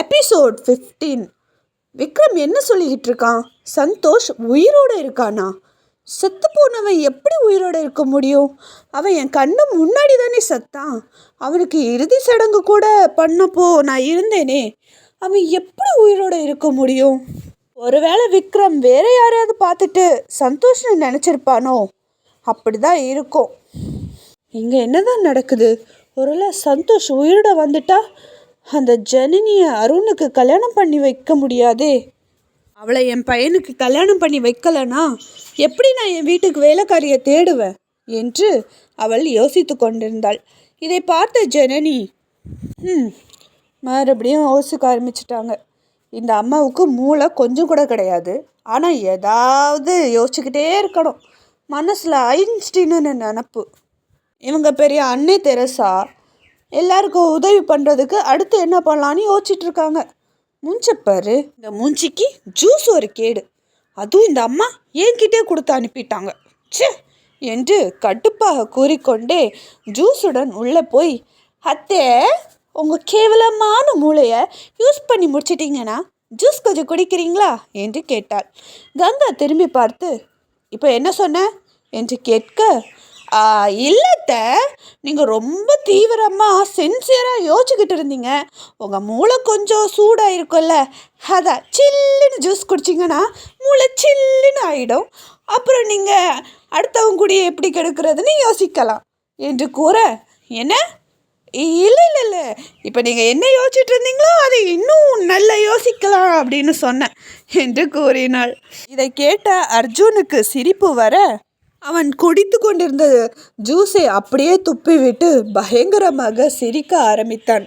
Episode fifteen Vikram என்ன சொல்லிக்கிட்டு இருக்கான்? சந்தோஷ் உயிரோடு இருக்கானா? செத்து போனவன் எப்படி உயிரோடு இருக்க முடியும்? அவன் என் கண்ணு முன்னாடி தானே செத்தான். அவனுக்கு இறுதி சடங்கு கூட பண்ணப்போ நான் இருந்தேனே. அவன் எப்படி உயிரோடு இருக்க முடியும்? ஒருவேளை விக்ரம் வேற யாரையாவது பார்த்துட்டு சந்தோஷ்னு நினச்சிருப்பானோ? அப்படி தான் இருக்கும். இங்கே என்னதான் நடக்குது? ஒருவேளை சந்தோஷ் உயிரோட வந்துட்டா அந்த ஜனனியை அருணுக்கு கல்யாணம் பண்ணி வைக்க முடியாதே. அவளை என் பையனுக்கு கல்யாணம் பண்ணி வைக்கலனா எப்படி நான் என் வீட்டுக்கு வேலைக்காரியை தேடுவேன்? என்று அவள் யோசித்து கொண்டிருந்தாள். இதை பார்த்த ஜனனி ம் மறுபடியும் யோசிக்க ஆரம்பிச்சிட்டாங்க. இந்த அம்மாவுக்கு மூளை கொஞ்சம் கூட கிடையாது. ஆனால் ஏதாவது யோசிச்சுக்கிட்டே இருக்கணும். மனசில் ஐன்ஸ்டீன்னு நினப்பு. இவங்க பெரிய அன்னை தெரசா எல்லாருக்கும் உதவி பண்ணுறதுக்கு அடுத்து என்ன பண்ணலான்னு யோசிச்சிட்ருக்காங்க மூஞ்சப்பாரு இந்த மூஞ்சிக்கு ஜூஸ் ஒரு கேடு. அதுவும் இந்த அம்மா என்கிட்டே கொடுத்து அனுப்பிட்டாங்க. ச்சே! என்று கடுப்பாக கூறிக்கொண்டே ஜூஸுடன் உள்ளே போய் அத்தே உங்கள் கேவலமான மூளையை யூஸ் பண்ணி முடிச்சிட்டிங்கன்னா ஜூஸ் கொஞ்சம் குடிக்கிறீங்களா? என்று கேட்டாள். கங்கா திரும்பி பார்த்து இப்போ என்ன சொன்ன? என்று கேட்க இல்லத்தை நீங்கள் ரொம்ப தீவிரமாக சின்சியராக யோசிச்சுக்கிட்டு இருந்தீங்க. உங்கள் மூளை கொஞ்சம் சூடாக இருக்கும்ல அதான் சில்லுன்னு ஜூஸ் குடிச்சிங்கன்னா மூளை சில்லுன்னு ஆகிடும் அப்புறம் நீங்கள் அடுத்தவங்க கூடிய எப்படி கெடுக்கிறதுன்னு யோசிக்கலாம். என்று கூற என்ன? இல்லை இல்லை இல்லை. இப்போ நீங்கள் என்ன யோசிச்சுட்டு இருந்தீங்களோ அதை இன்னும் நல்லா யோசிக்கலாம் அப்படின்னு சொன்னேன் என்று கூறினாள். இதை கேட்ட அர்ஜுனுக்கு சிரிப்பு வர அவன் குடித்து கொண்டிருந்த ஜூஸை அப்படியே துப்பிவிட்டு பயங்கரமாக சிரிக்க ஆரம்பித்தான்.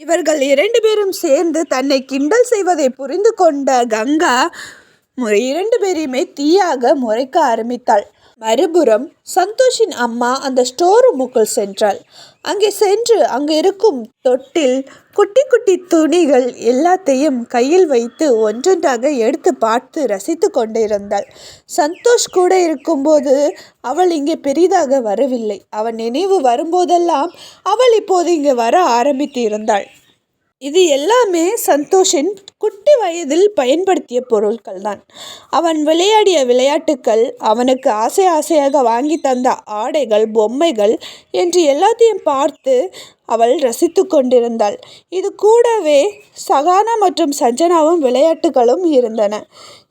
இவர்கள் இரண்டு பேரும் சேர்ந்து தன்னை கிண்டல் செய்வதை புரிந்து கொண்ட கங்கா இரண்டு பேரையுமே தீயாக முறைக்க ஆரம்பித்தாள். மறுபுறம் சந்தோஷின் அம்மா அந்த ஸ்டோர் ரூமுக்குள் சென்றாள். அங்கே சென்று அங்கே இருக்கும் தொட்டில் குட்டி குட்டி துணிகள் எல்லாத்தையும் கையில் வைத்து ஒன்றொன்றாக எடுத்து பார்த்து ரசித்து கொண்டிருந்தாள். சந்தோஷ் கூட இருக்கும்போது அவள் இங்கே பெரிதாக வரவில்லை. அவன் நினைவு வரும்போதெல்லாம் அவள் இப்போது இங்கே வர ஆரம்பித்து இருந்தாள் இது எல்லாமே சந்தோஷின் குட்டி வயதில் பயன்படுத்திய பொருட்கள் தான் அவன் விளையாடிய விளையாட்டுக்கள் அவனுக்கு ஆசை ஆசையாக வாங்கி தந்த ஆடைகள் பொம்மைகள் என்று எல்லாத்தையும் பார்த்து அவள் ரசித்து கொண்டிருந்தாள். இது கூடவே சகானா மற்றும் சஞ்சனாவும் விளையாட்டுகளும் இருந்தன.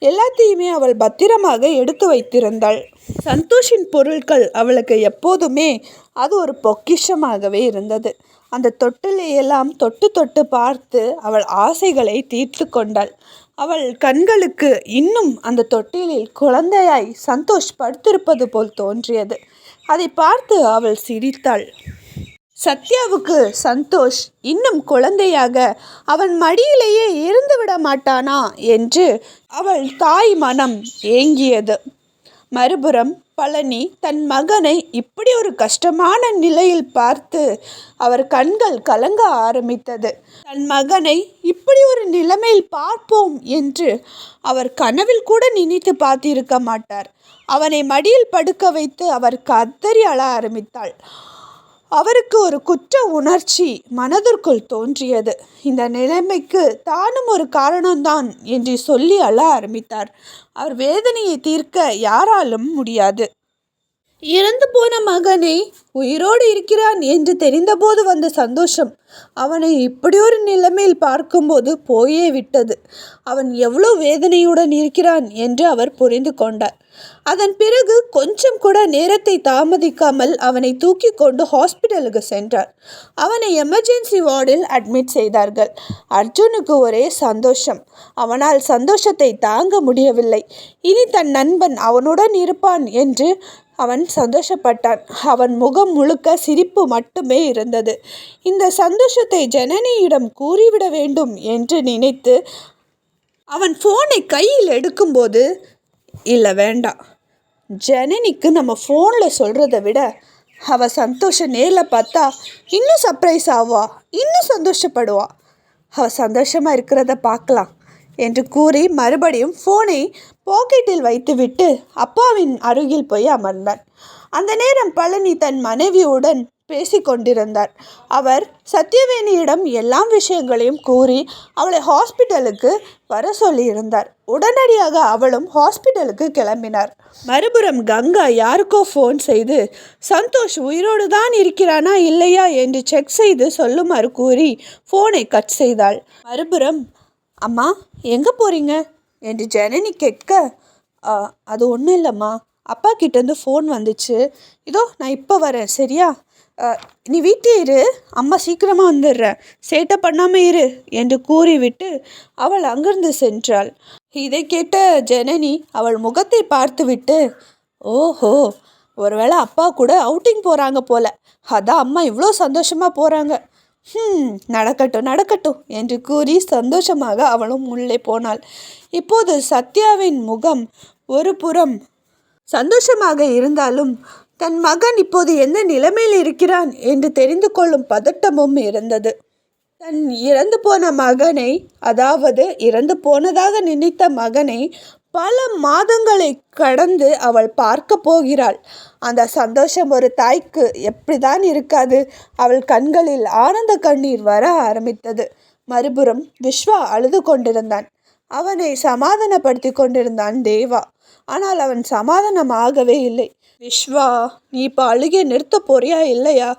எல்லாத்தையுமே அவள் பத்திரமாக எடுத்து வைத்திருந்தாள். சந்தோஷின் பொருட்கள் அவளுக்கு எப்போதுமே அது ஒரு பொக்கிஷமாகவே இருந்தது. அந்த தொட்டிலையெல்லாம் தொட்டு தொட்டு பார்த்து அவள் ஆசைகளை தீர்த்து கொண்டாள். அவள் கண்களுக்கு இன்னும் அந்த தொட்டிலில் குழந்தையாய் சந்தோஷ் படுத்திருப்பது போல் தோன்றியது. அதை பார்த்து அவள் சிரித்தாள். சத்யாவுக்கு சந்தோஷ் இன்னும் குழந்தையாக அவன் மடியிலேயே இருந்து விட மாட்டானா என்று அவள் தாய் மனம் ஏங்கியது. மறுபுறம் பழனி தன் மகனை இப்படி ஒரு கஷ்டமான நிலையில் பார்த்து அவர் கண்கள் கலங்க ஆரம்பித்தது. தன் மகனை இப்படி ஒரு நிலைமையில் பார்ப்போம் என்று அவர் கனவில் கூட நினைத்து பார்த்திருக்க மாட்டார். அவனை மடியில் படுக்க வைத்து அவர் கத்தறி அழ ஆரம்பித்தாள். அவருக்கு ஒரு குற்ற உணர்ச்சி மனதிற்குள் தோன்றியது. இந்த நிலைமைக்கு தானும் ஒரு காரணம்தான் என்று சொல்லி அழ ஆரம்பித்தார். அவர் வேதனையை தீர்க்க யாராலும் முடியாது. இறந்து போன மகனை உயிரோடு இருக்கிறான் என்று தெரிந்தபோது வந்த சந்தோஷம். அவனை இப்படி ஒரு நிலைமையில் பார்க்கும்போது போயே விட்டது. அவன் எவ்வளோ வேதனையுடன் இருக்கிறான் என்று அவர் புரிந்து கொண்டார். அதன் பிறகு கொஞ்சம் கூட நேரத்தை தாமதிக்காமல் அவனை தூக்கி கொண்டு ஹாஸ்பிட்டலுக்கு சென்றார். அவனை எமர்ஜென்சி வார்டில் அட்மிட் செய்தார்கள். அர்ஜுனுக்கு ஒரே சந்தோஷம். அவனால் சந்தோஷத்தை தாங்க முடியவில்லை. இனி தன் நண்பன் அவனுடன் இருப்பான் என்று அவன் சந்தோஷப்பட்டான். அவன் முகம் முழுக்க சிரிப்பு மட்டுமே இருந்தது. இந்த சந்தோஷத்தை ஜனனியிடம் கூறிவிட வேண்டும் என்று நினைத்து அவன் ஃபோனை கையில் எடுக்கும்போது இல்லை வேண்டாம். ஜனனிக்கு நம்ம ஃபோனில் சொல்கிறத விட அவள் சந்தோஷம் நேரில் பார்த்தா இன்னும் சர்ப்ரைஸ் ஆவா? இன்னும் சந்தோஷப்படுவா? அவள் சந்தோஷமாக இருக்கிறத பார்க்கலாம். என்று கூறி மறுபடியும் ஃபோனை பாக்கெட்டில் வைத்துவிட்டு அப்பாவின் அருகில் போய் அமர்ந்தான் அந்த நேரம் பழனி தன் மனைவியுடன் பேசிக்கொண்டிருந்தார் அவர் சத்யவேணியிடம் எல்லா விஷயங்களையும் கூறி அவளை ஹாஸ்பிட்டலுக்கு வர சொல்லியிருந்தார். உடனடியாக அவளும் ஹாஸ்பிட்டலுக்கு கிளம்பினார். மறுபுறம் கங்கா யாருக்கோ ஃபோன் செய்து சந்தோஷ் உயிரோடு தான் இருக்கிறானா இல்லையா? என்று செக் செய்து சொல்லுமாறு கூறி ஃபோனை கட் செய்தாள். மறுபுறம் அம்மா எங்கே போகிறீங்க என்று ஜனனி கேட்க அது ஒன்றும் இல்லைம்மா. அப்பா கிட்டேருந்து ஃபோன் வந்துச்சு. இதோ நான் இப்போ வரேன். சரியா? நீ வீட்டில் இரு. அம்மா சீக்கிரமாக வந்துடுறேன். சேட்டை பண்ணாமல் இரு என்று கூறிவிட்டு அவள் அங்கிருந்து சென்றாள். இதை கேட்ட ஜனனி அவள் முகத்தை பார்த்துவிட்டு ஓஹோ ஒருவேளை அப்பா கூட அவுட்டிங் போகிறாங்க போல. அதான் அம்மா இவ்வளோ சந்தோஷமாக போகிறாங்க ஹம் நடக்கட்டும் நடக்கட்டும் என்று கூறி சந்தோஷமாக அவளும் உள்ளே போனாள். இப்போது சத்யாவின் முகம் ஒரு புறம் சந்தோஷமாக இருந்தாலும் தன் மகன் இப்போது எந்த நிலைமையில் இருக்கிறான்? என்று தெரிந்து கொள்ளும் பதட்டமும் இருந்தது. தன் இறந்து போன மகனை அதாவது இறந்து போனதாக நினைத்த மகனை பல மாதங்களை கடந்து அவள் பார்க்க போகிறாள். அந்த சந்தோஷம் ஒரு தாய்க்கு எப்படிதான் இருக்காது. அவள் கண்களில் ஆனந்த கண்ணீர் வர ஆரம்பித்தது. மறுபுறம் விஸ்வா அழுது கொண்டிருந்தான். அவனை சமாதானப்படுத்தி கொண்டிருந்தான் தேவா. ஆனால் அவன் சமாதானம் ஆகவே இல்லை. விஸ்வா நீ இப்போ அழுகிய நிறுத்த போறியா இல்லையா?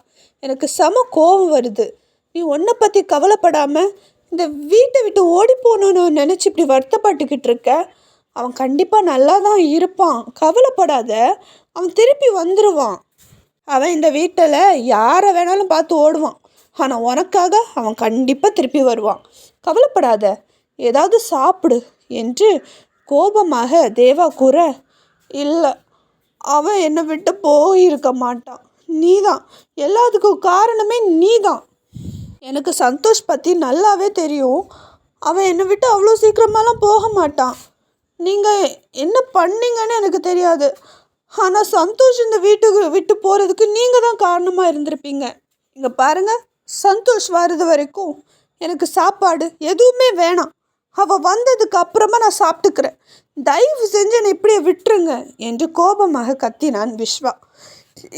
எனக்கு சம கோபம் வருது. நீ உன்னை பற்றி கவலைப்படாமல் இந்த வீட்டை விட்டு ஓடி போகணுன்னு நினச்சி இப்படி வருத்தப்பட்டுக்கிட்டு இருக்க? அவன் கண்டிப்பாக நல்லா தான் இருப்பான். கவலைப்படாத. அவன் திருப்பி வந்துடுவான் அவன் இந்த வீட்டில் யாரை வேணாலும் பார்த்து ஓடுவான். ஆனால் உனக்காக அவன் கண்டிப்பாக திருப்பி வருவான். கவலைப்படாத. ஏதாவது சாப்பிடு என்று கோபமாக தேவா கூற இல்லை அவன் என்னை விட்டு போயிருக்க மாட்டான். நீ தான் எல்லாத்துக்கும் காரணமே நீ தான் எனக்கு சந்தோஷ் பற்றி நல்லாவே தெரியும். அவன் என்னை விட்டு அவ்வளோ சீக்கிரமாலாம் போக மாட்டான். நீங்கள் என்ன பண்ணீங்கன்னு எனக்கு தெரியாது. ஆனால் சந்தோஷ் இந்த வீட்டுக்கு விட்டு போகிறதுக்கு நீங்கள் தான் காரணமாக இருந்திருப்பீங்க. இங்கே பாருங்கள் சந்தோஷ் வர்றது வரைக்கும் எனக்கு சாப்பாடு எதுவுமே வேணாம். அவள் வந்ததுக்கு அப்புறமா நான் சாப்பிட்டுக்கிறேன். தயவு செஞ்சு என்னை இப்படியே விட்டுருங்க என்று கோபமாக கத்தினான் விஸ்வா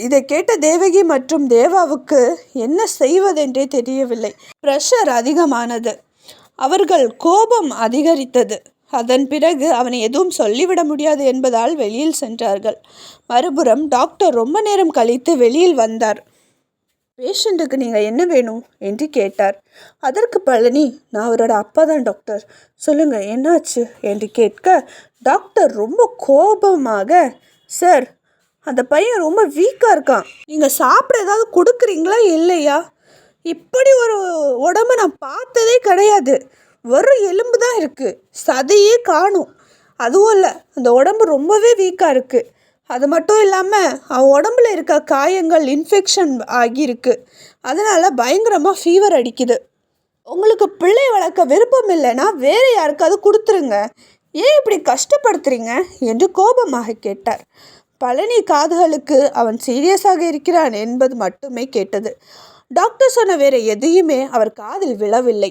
இதை கேட்ட தேவகி மற்றும் தேவாவுக்கு என்ன செய்வதென்றே தெரியவில்லை. ப்ரெஷர் அதிகமானது. அவர்கள் கோபம் அதிகரித்தது. அதன் பிறகு அவனை எதுவும் சொல்லிவிட முடியாது என்பதால் வெளியில் சென்றார்கள். மறுபுறம் டாக்டர் ரொம்ப நேரம் கழித்து வெளியில் வந்தார். பேஷண்ட்டுக்கு நீங்கள் என்ன வேணும்? என்று கேட்டார். அதற்கு பழனி நான் அவரோட அப்பா தான் டாக்டர். சொல்லுங்கள் என்னாச்சு? என்று கேட்க டாக்டர் ரொம்ப கோபமாக சார் அந்த பையன் ரொம்ப வீக்காக இருக்கான். நீங்கள் சாப்பிட ஏதாவது கொடுக்குறீங்களா இல்லையா? இப்படி ஒரு உடம்பு நான் பார்த்ததே கிடையாது. வெறும் எலும்பு தான் இருக்குது சதையே காணும். அதுவும் இல்லை அந்த உடம்பு ரொம்பவே வீக்காக இருக்குது அது மட்டும் இல்லாமல் அவன் உடம்புல இருக்க காயங்கள் இன்ஃபெக்ஷன் ஆகியிருக்கு. அதனால் பயங்கரமாக ஃபீவர் அடிக்குது. உங்களுக்கு பிள்ளை வளர்க்க விருப்பம் இல்லைன்னா வேறு யாருக்காவது கொடுத்துருங்க. ஏன் இப்படி கஷ்டப்படுத்துறீங்க? என்று கோபமாக கேட்டார். பழனி காதுகளுக்கு அவன் சீரியஸாக இருக்கிறான் என்பது மட்டுமே கேட்டது. டாக்டர் சொன்ன வேற எதையுமே அவர் காதில் விழவில்லை.